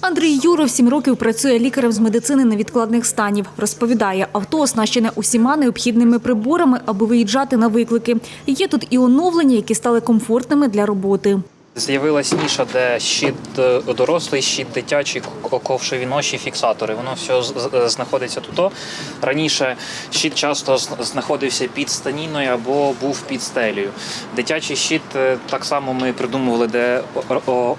Андрій Юров сім років працює лікарем з медицини невідкладних станів. Розповідає, авто оснащене усіма необхідними приборами, аби виїжджати на виклики. Є тут і оновлення, які стали комфортними для роботи. З'явилась ніша, де щит е, дорослий, щит дитячий, ковшові ноші, фіксатори. Воно все знаходиться тут. Раніше щит часто знаходився під станіною або був під стелею. Дитячий щит е, так само ми придумували, де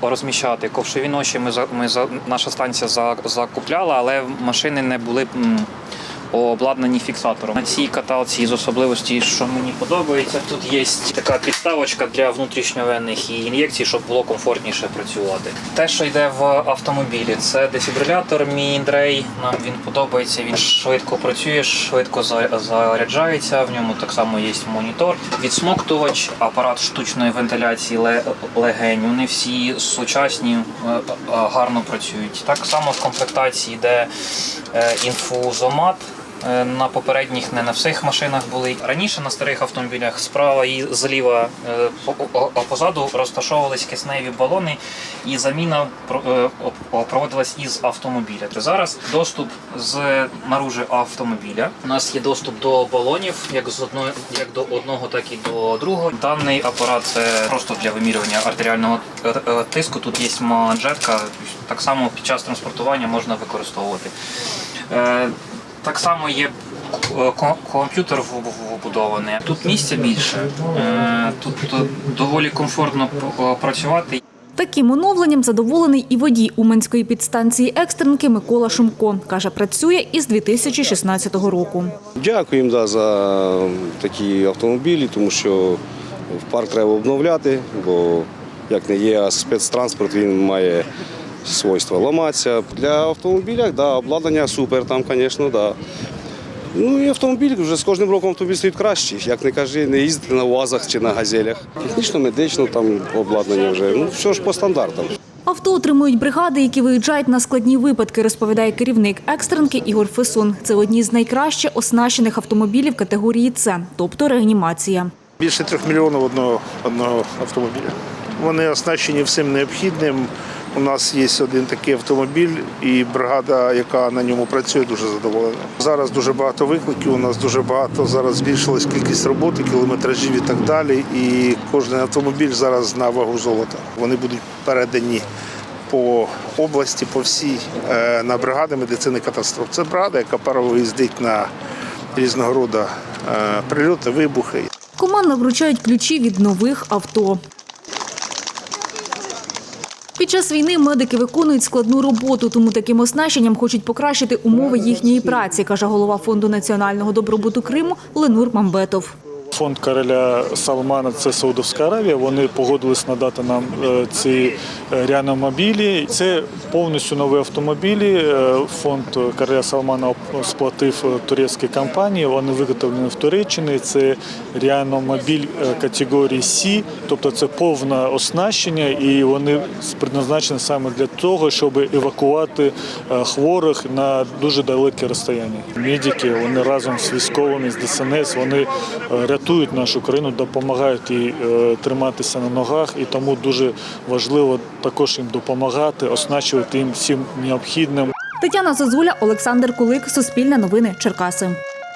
розміщати. Ковшові ноші ми, ми наша станція за- закупляла, але машини не були. Обладнані фіксатором. На цій каталці з особливості, що мені подобається, тут є така підставочка для внутрішньовенних і ін'єкцій, щоб було комфортніше працювати. Те, що йде в автомобілі, це дефібрилятор Міндрей. Нам він подобається. Він швидко працює, швидко за- заряджається. В ньому так само є монітор, відсмоктувач, апарат штучної вентиляції ле- легень. Вони всі сучасні, е, е, гарно працюють. Так само в комплектації йде е, інфузомат. Е, На попередніх не на всіх машинах були. Раніше на старих автомобілях справа і зліва е, позаду розташовувались кисневі балони, і заміна е, проводилась із автомобіля. Зараз доступ з наружи автомобіля. У нас є доступ до балонів, як з одного, як до одного, так і до другого. Даний апарат це просто для вимірювання артеріального тиску. Тут є манжетка. Так само під час транспортування можна використовувати. Е, Так само є е, комп'ютер вбудований. Тут місця більше. Е, Тут е, доволі комфортно працювати. Таким оновленням задоволений і водій Уманської підстанції екстренки Микола Шумко. Каже, працює із 2016 року. Дякуємо да, за такі автомобілі, тому що в парк треба обновляти, бо як не є спецтранспорт, він має свойства ламатися. Для автомобілів да, обладнання супер, там, звісно, да. Ну і автомобіль вже з кожним роком автомобіль стають кращі. Як не кажи, не їздити на УАЗах чи на газелях. Технічно, медично там обладнання вже. Ну, все ж по стандартам. Авто отримують бригади, які виїжджають на складні випадки, розповідає керівник екстренки Ігор Фесун. Це одні з найкраще оснащених автомобілів категорії С, тобто реанімація. Більше трьох мільйонів одного, одного автомобіля. Вони оснащені всім необхідним. У нас є один такий автомобіль, і бригада, яка на ньому працює, дуже задоволена. Зараз дуже багато викликів. У нас дуже багато зараз збільшилась кількість роботи, кілометражів і так далі. І кожен автомобіль зараз на вагу золота. Вони будуть передані по області, по всій е, на бригади медицини катастроф. Це бригада, яка перво їздить на різного роду е, прильоти, вибухи. Командам вручають ключі від нових авто. Під час війни медики виконують складну роботу, тому таким оснащенням хочуть покращити умови їхньої праці, каже голова фонду національного добробуту Криму Ленур Мамбетов. Фонд короля Салмана це Саудовська Аравія. Вони погодились надати нам е, ці е, реанімобілі. Це повністю нові автомобілі. Е, Фонд короля Салмана сплатив турецькій компанії. Вони виготовлені в Туреччині. Це реанімобіль е, категорії С, тобто це повне оснащення, і вони предназначені саме для того, щоб евакувати хворих на дуже далеке розстояння. Медики вони разом з військовими з ДСНС вони е, рятують нашу країну, допомагають їй е, триматися на ногах, і тому дуже важливо також їм допомагати, оснащувати їм всім необхідним. Тетяна Зозуля, Олександр Кулик, Суспільне новини, Черкаси.